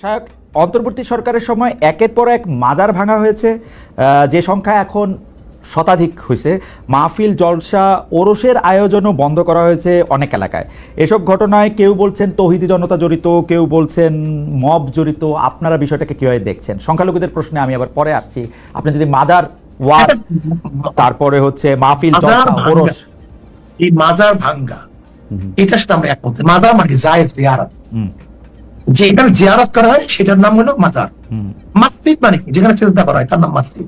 শায়ক অন্তর্বর্তী সরকারের সময় একের পর এক মাজার ভাঙা হয়েছে। যে সংখ্যা এখন শতাধিক হয়েছে। মাহফিল জলসা ওরসের আয়োজনও বন্ধ করা হয়েছে অনেক এলাকায়। এসব ঘটনায় কেউ বলছেন তৌহিদি জনতা জড়িত কেউ বলছেন মব জড়িত। আপনারা বিষয়টাকে কীভাবে দেখছেন? সংখ্যালঘুদের প্রশ্নে আমি আবার পরে আসছি। আপনি যদি মাজার ওয়াজ তারপরে হচ্ছে মাহফিল জলসা ওরস। এই মাজার ভাঙ্গা এটার সাথে আমরা একমত। মাজার মানে জায়েজ জিয়ারত। হুম, যে এখানে জিয়ারত করা হয় সেটার নাম হলো মাজার। মসজিদ মানে কি? যেখানে চিন্তা করা হয় তার নাম মসজিদ।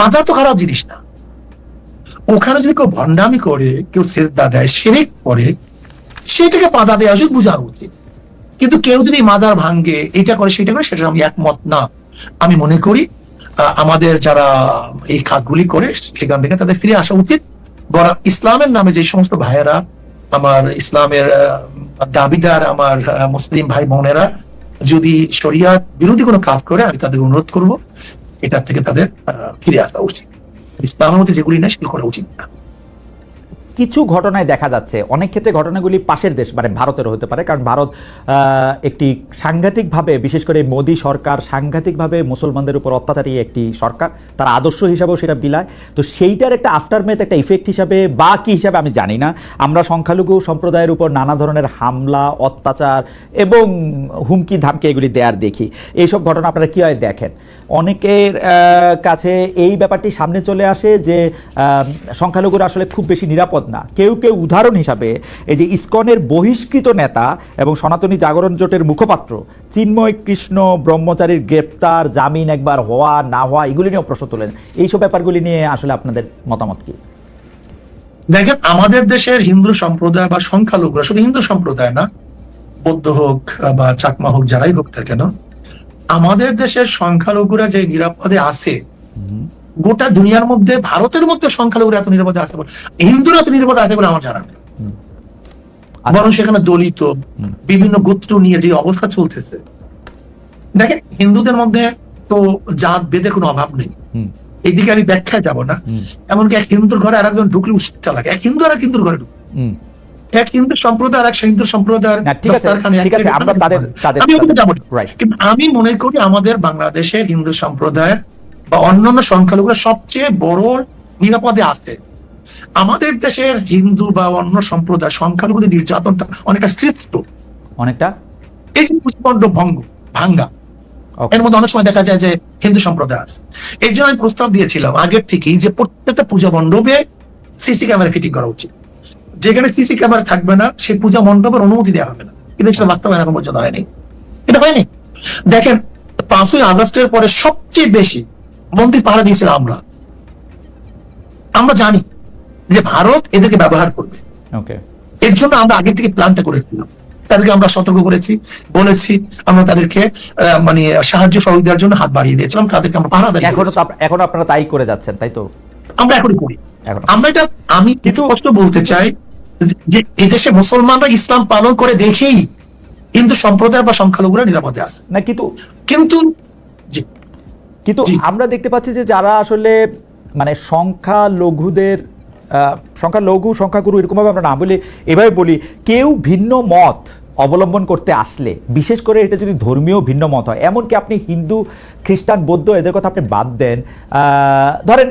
মাজার তো খারাপ জিনিস না। ওখানে যদি কেউ ভণ্ডামি করে কেউ শ্রদ্ধা দেয় শিরিক করে সেটাকে পাতা দেওয়া উচিত বোঝানো উচিত। কিন্তু কেউ যদি মাদার ভাঙ্গে এটা করে সেটা করে সেটা আমি একমত না। আমি মনে করি আমাদের যারা এই কাজগুলি করে সেখান থেকে তাদের ফিরে আসা উচিত। বরং ইসলামের নামে যে সমস্ত ভাইয়েরা আমার ইসলামের দাবিদার আমার মুসলিম ভাই বোনেরা যদি শরিয়াত বিরোধী কোনো কাজ করে, আমি তাদের অনুরোধ করব এটা থেকে তাদের ফিরে আসা উচিত। ইসলামের মধ্যে যেগুলি নেই, সেগুলি করা উচিত না। কিছু ঘটনায় দেখা যাচ্ছে। অনেক ক্ষেত্রে ঘটনাগুলি পাশের দেশ মানে ভারতেরও হতে পারে, কারণ ভারত একটি সাংঘাতিকভাবে, বিশেষ করে মোদী সরকার সাংঘাতিকভাবে মুসলমানদের উপর অত্যাচারী একটি সরকার। তার আদর্শ হিসাবেও সেটা বিলায়। তো সেইটার একটা আফটারমেথ একটা ইফেক্ট হিসাবে বা কী হিসাবে আমি জানি না। আমরা সংখ্যালঘু সম্প্রদায়ের উপর নানা ধরনের হামলা, অত্যাচার এবং হুমকি, ধামকি এগুলি দেয়ার দেখি। এইসব ঘটনা আপনারা কীভাবে দেখেন? অনেকের কাছে এই ব্যাপারটি সামনে চলে আসে যে সংখ্যালঘুরা আসলে খুব বেশি নিরাপদ না। কেউ কেউ উদাহরণ হিসাবে এই যে ইসকনের বহিষ্কৃত নেতা এবং সনাতনী জাগরণ জোটের মুখপাত্র চিন্ময় কৃষ্ণ ব্রহ্মচারীর গ্রেপ্তার জামিন একবার হওয়া না হওয়া এগুলি নিয়েও প্রশ্ন তোলেন। এইসব ব্যাপারগুলি নিয়ে আসলে আপনাদের মতামত কি? দেখেন আমাদের দেশের হিন্দু সম্প্রদায় বা সংখ্যালঘুরা শুধু হিন্দু সম্প্রদায় না বৌদ্ধ হোক বা চাকমা হোক যারাই হোক না কেন আমাদের দেশের সংখ্যালঘুরা যে নিরাপদে আছে গোটা দুনিয়ার মধ্যে ভারতের মধ্যে সংখ্যালঘুরা এত নিরাপদে আছে বলে হিন্দুরা এত নিরাপদে আছে বলে আমার জানা নেই। আচ্ছা। বরং সেখানে দলিত বিভিন্ন গোত্র নিয়ে যে অবস্থা চলতেছে। দেখেন হিন্দুদের মধ্যে তো জাত বেদে কোনো অভাব নেই। হুম, এইদিকে আমি ব্যাখ্যায় যাব না। এমনকি এক হিন্দুর ঘরে আর একজন ঢুকলে উচিত লাগে। এক হিন্দু আর এক হিন্দুর ঘরে ঢুকলে। এক হিন্দু সম্প্রদায় আর এক হিন্দু সম্প্রদায়ের আমি মনে করি আমাদের বাংলাদেশের হিন্দু সম্প্রদায়ের বা অন্যান্য সংখ্যালঘুরা সবচেয়ে বড় নিরাপদে আছে। আমাদের দেশের হিন্দু বা অন্য সম্প্রদায় সংখ্যালঘুদের নির্যাতনটা অনেকটা সৃষ্ট অনেকটা? এই যে পুষ্পণ্ড ভঙ্গ ভাঙ্গা। এর মধ্যে অনেক সময় দেখা যায় যে হিন্দু সম্প্রদায় আছে। এর জন্য আমি প্রস্তাব দিয়েছিলাম আগের থেকেই যে প্রত্যেকটা পূজা মণ্ডপে সিসি ক্যামেরা ফিটিং করা উচিত। যেখানে সিসি ক্যামেরা থাকবে না সেই পূজা মণ্ডপের অনুমতি দেওয়া হবে না। কিন্তু সেটা বাস্তবায়ন এখন পর্যন্ত হয়নি। এটা হয়নি। দেখেন পাঁচই আগস্টের পরে সবচেয়ে বেশি মন্দির পাহারা দিয়েছিলাম আমরা। আমরা জানি যে ভারত এদেরকে ব্যবহার করবে। এর জন্য আমরা আগে থেকে প্ল্যানটা করেছিলাম। তাদেরকে আমরা সতর্ক করেছি বলেছি আমরা তাদেরকে মানে সাহায্য সহযোগিতার জন্য হাত বাড়িয়ে দিয়েছিলাম তাদেরকে আমরা পাহারা দাঁড়িয়ে এখনও আপনারা তাই করে যাচ্ছেন তাই তো? আমরা এখনই করি। আমরা এটা আমি কিছু কষ্ট বলতে চাই যে এদেশে মুসলমানরা ইসলাম পালন করে দেখেই হিন্দু সম্প্রদায় বা সংখ্যালঘুরা নিরাপদে আছে। না কিন্তু কিন্তু কিন্তু আমরা দেখতে পাচ্ছি যে যারা আসলে মানে সংখ্যা লঘুদের সংখ্যা লঘু সংখ্যাগুরু এরকমভাবে আমরা না বলি এভাবে বলি কেউ ভিন্ন মত অবলম্বন করতে আসলে বিশেষ করে এটা যদি ধর্মীয় ভিন্ন মত হয় এমনকি আপনি হিন্দু খ্রিস্টান বৌদ্ধ এদের কথা আপনি বাদ দেন ধরেন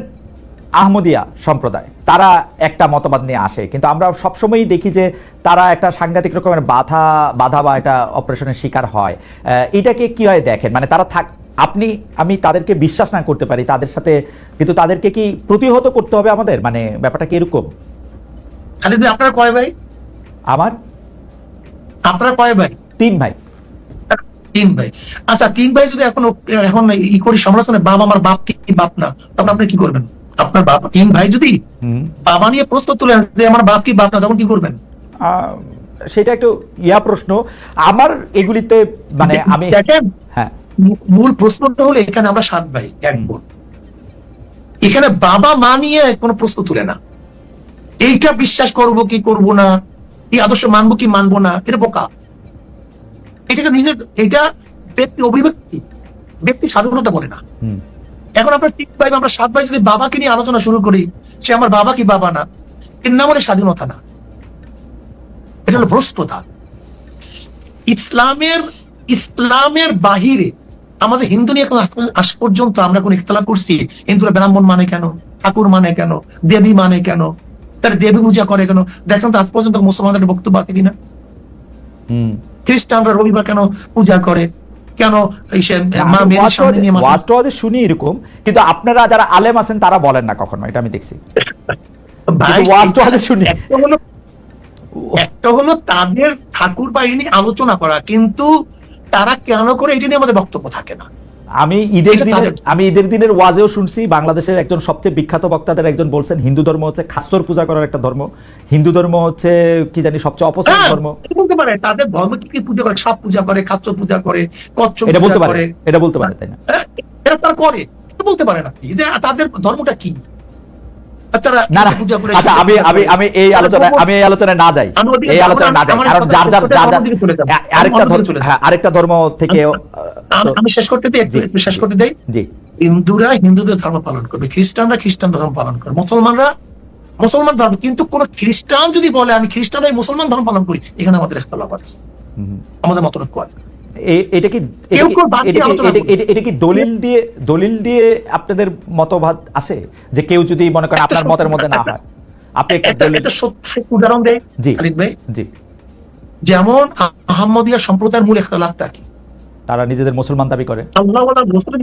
আহমদিয়া সম্প্রদায় তারা একটা মতবাদ নিয়ে আসে কিন্তু আমরা সবসময়ই দেখি যে তারা একটা সাংঘাতিক রকমের বাধা বাধা বা একটা অপারেশনের শিকার হয় এটাকে কীভাবে দেখেন? মানে তারা থাক আপনি আমি তাদেরকে বিশ্বাস না করতে পারি তাদের সাথে কিন্তু তাদেরকে কি প্রতিহত করতে হবে আমাদের? মানে ব্যাপারটা কি এরকম? খালি যদি আপনারা কয় ভাই? আমার? আপনারা কয় ভাই? তিন ভাই। তিন ভাই। আচ্ছা তিন ভাই যদি এখন এখন ই করি সমালোচনা বাপ আমার বাপ কি বাপ না তখন আপনি কি করবেন? আপনার বাপ তিন ভাই যদি বাবা নিয়ে প্রশ্ন তুলে যে আমার বাপ কি বাপ না তখন কি করবেন? আহ, সেটা একটু ইয়া প্রশ্ন। আমার এগুলিতে মানে আমি দেখেন হ্যাঁ। মূল প্রশ্নটা হলো এখানে আমরা সাত ভাই এক বোন। এখানে বাবা মা নিয়ে কোনো প্রশ্ন তুলে না। এইটা বিশ্বাস করব কি করব না? এই আদর্শ মানবো কি মানবো না? এটা বোকা। এটাকে নিজের এটা ব্যক্তি অভিব্যক্তি। ব্যক্তি স্বাধীনতা বলে না। এখন আমরা ঠিক ভাই আমরা সাত ভাই যদি বাবাকে নিয়ে আলোচনা শুরু করি সে আমার বাবা কি বাবা না? এর নাম হলো স্বাধীনতা না। এটা হলো ভ্রষ্টতা। ইসলামের ইসলামের বাহিরে আমাদের হিন্দু নিয়ে এখন আজ- পর্যন্ত আমরা কোন ইখতলাফ করছি। হিন্দুরা ব্রাহ্মণ মানে কেন? ঠাকুর মানে কেন? দেবী মানে কেন? তারা দেবী পূজা করে কেন? দেখেন তো আজ পর্যন্ত মুসলমানদের বক্তব্য আছে কিনা? খ্রিস্টানরা রবিবার কেন পূজা করে? কেন শুনি এরকম কিন্তু আপনারা যারা আলেম আছেন তারা বলেন না কখনো এটা আমি দেখছি। শুনি। একটা হলো তাদের ঠাকুর বাহিনী আলোচনা করা কিন্তু তারা কেন করে এটা নিয়ে আমাদের বক্তব্য থাকে না? আমি ঈদের দিনে আমি ঈদের দিনের ওয়াজেও শুনছি বাংলাদেশের একজন সবচেয়ে বিখ্যাত বক্তাদের একজন বলছেন হিন্দু ধর্ম হচ্ছে খাস্তর পূজা করার একটা ধর্ম হিন্দু ধর্ম হচ্ছে কি জানি সবচেয়ে অপছন্দ হ্যাঁ, ধর্ম। বলতে পারে তাদের ধর্ম কি কি পূজা করে? সাপ পূজা করে খাচ্চ পূজা করে কচ্ছ এটা বলতে পারে এটা বলতে পারে তাই না? হ্যাঁ, এটা তারা করে বলতে পারে না। যে তাদের ধর্মটা কি? আমি আমি আমি এই আলোচনা আমি এই আলোচনায় না যাই। এই আলোচনায় না, না যাই কারণ যার যার যার আমার যার- দিকে চলে যাব। আ- আরেকটা আমার ধর্ম দিকে চলে যাব। আরেকটা ধর্ম থেকে আমি- আমি শেষ করতে দিই একটু জি। একটু শেষ করতে দেই। জি। হিন্দুরা হিন্দুদের ধর্ম পালন করবে খ্রিস্টানরা খ্রিস্টান ধর্ম পালন করবে মুসলমানরা মুসলমান ধর্ম কিন্তু কোন খ্রিস্টান যদি বলে আমি খ্রিস্টান মুসলমান ধর্ম পালন করি এখানে আমাদের একতলাপ আছে। আমাদের মতলক্য আছে। এটা কি এটা কি- কেউ বাদ দিয়ে দলিল দিয়ে দলিল দিয়ে আপনাদের মতবাদ আছে? যে কেউ যদি মনে করেন আপনার মতের মধ্যে না হয়। আপনি একটা দলিল উদাহরণ দেয় জি। ভাই। জি। যেমন আহমদিয়া সম্প্রদায়ের মূল কি? তারা নিজেদের মুসলমান দাবি করে। আল্লাহ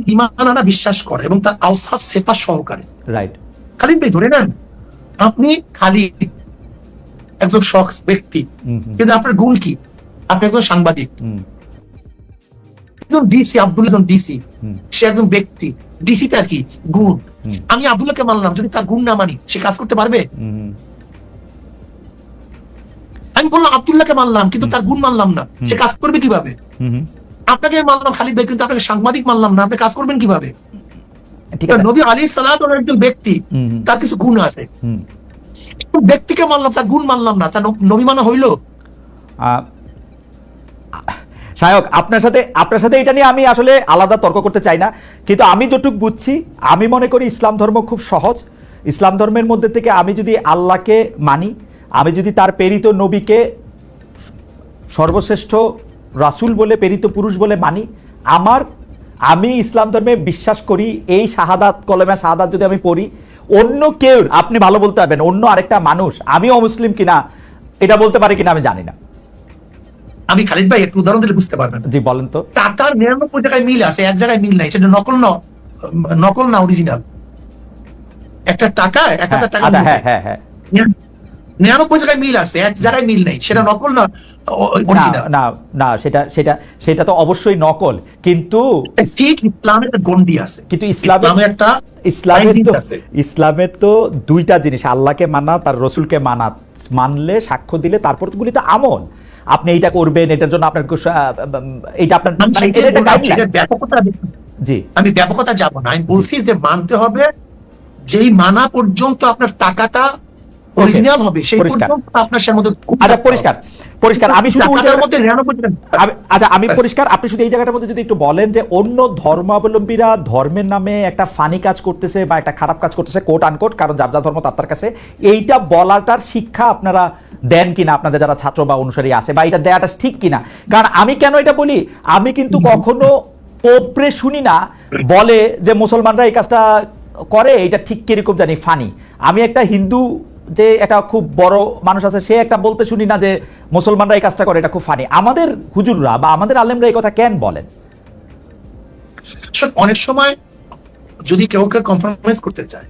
ইমান আনা বিশ্বাস করে এবং তার আওসাফ সেফা সহকারে? রাইট। খালিদ ভাই ধরে নেন আপনি খালি একজন শখস ব্যক্তি কিন্তু আপনার গুণ কি? আপনি একজন সাংবাদিক। একজন ডিসি আব্দুল একজন ডিসি সে একজন ব্যক্তি। ডিসি তার কি? গুণ। আমি আব্দুল্লাহকে মানলাম যদি তার গুণ না মানি সে কাজ করতে পারবে? আমি বললাম আব্দুল্লাহকে মানলাম কিন্তু তার গুণ মানলাম না। সে কাজ করবে কীভাবে? আপনাকে মানলাম খালিদ ভাই কিন্তু আপনাকে সাংবাদিক মানলাম না। আপনি কাজ করবেন কীভাবে? ঠিক আছে। নবী আলী সালাত একজন ব্যক্তি তার কিছু গুণ আছে। ব্যক্তিকে মানলাম তার গুণ মানলাম না। তার নব- মানা হইল? সায়ক আপনার সাথে আপনার সাথে এটা নিয়ে আমি আসলে আলাদা তর্ক করতে চাই না। কিন্তু আমি যতটুকু বুঝছি, আমি মনে করি ইসলাম ধর্ম খুব সহজ। ইসলাম ধর্মের মধ্যে থেকে আমি যদি আল্লাহকে মানি, আমি যদি তার প্রেরিত নবীকে সর্বশ্রেষ্ঠ রাসূল বলে, প্রেরিত পুরুষ বলে মানি, আমার আমি ইসলাম ধর্মে বিশ্বাস করি, এই শাহাদাত, কলেমা শাহাদাত যদি আমি পড়ি, অন্য কেউ আপনি ভালো বলতে পারবেন, অন্য আরেকটা মানুষ, আমিও অমুসলিম কিনা, এটা বলতে পারি কিনা আমি জানি না। আমি খালিদ ভাই একটু উদাহরণ দিলে বুঝতে পারবেন। জি বলেন তো। টাকার নিরানব্বই জায়গায় মিল আছে? এক জায়গায় মিল নাই। সেটা নকল না নকল না অরিজিনাল একটা টাকা এক হাজার টাকা আচ্ছা হ্যাঁ হ্যাঁ হ্যাঁ। নিরানব্বই জায়গায় মিল আছে? এক জায়গায় মিল নেই। সেটা নকল না না না সেটা সেটা সেটা তো অবশ্যই নকল। কিন্তু ঠিক ইসলামের গন্ডি আছে। কিন্তু ইসলামের একটা ইসলামের তো ইসলামের তো দুইটা জিনিস। আল্লাহকে মানা তার রসুলকে মানা। মানলে সাক্ষ্য দিলে তারপর গুলি তো আমল। আপনি এটা করবেন এটার জন্য আপনার এটা আপনার মানে এটা ব্যাপকতা জি। আমি ব্যাপকতা যাব না। আমি বলছি যে মানতে হবে যেই মানা পর্যন্ত আপনার টাকাটা অরিজিনাল হবে সেই। পর্যন্ত আপনার সে মধ্যে আচ্ছা পরিষ্কার। পরিষ্কার আমি শুধু আচ্ছা আমি পরিষ্কার আপনি শুধু এই জায়গাটার মধ্যে যদি একটু বলেন যে অন্য ধর্মাবলম্বীরা ধর্মের নামে একটা ফানি কাজ করতেছে বা একটা খারাপ কাজ করতেছে কোট আনকোট কারণ যার যার ধর্ম তার কাছে এইটা বলাটার শিক্ষা আপনারা দেন কিনা আপনাদের যারা ছাত্র বা অনুসারী আছে বা এটা দেয়াটা ঠিক কিনা? কারণ আমি কেন এটা বলি? আমি কিন্তু কখনো ওপরে শুনি না বলে যে মুসলমানরা এই কাজটা করে এটা ঠিক কীরকম জানি ফানি আমি একটা হিন্দু যে এটা খুব বড় মানুষ আছে, সে একটা বলতে শুনি না যে মুসলমানরা এই কাজটা করে, এটা খুব ফানি আমাদের হুজুররা বা আমাদের আলেমরা এই কথা কেন বলেন? অনেক সময় যদি কেউ কেউ কম্প্রোমাইজ করতে চায়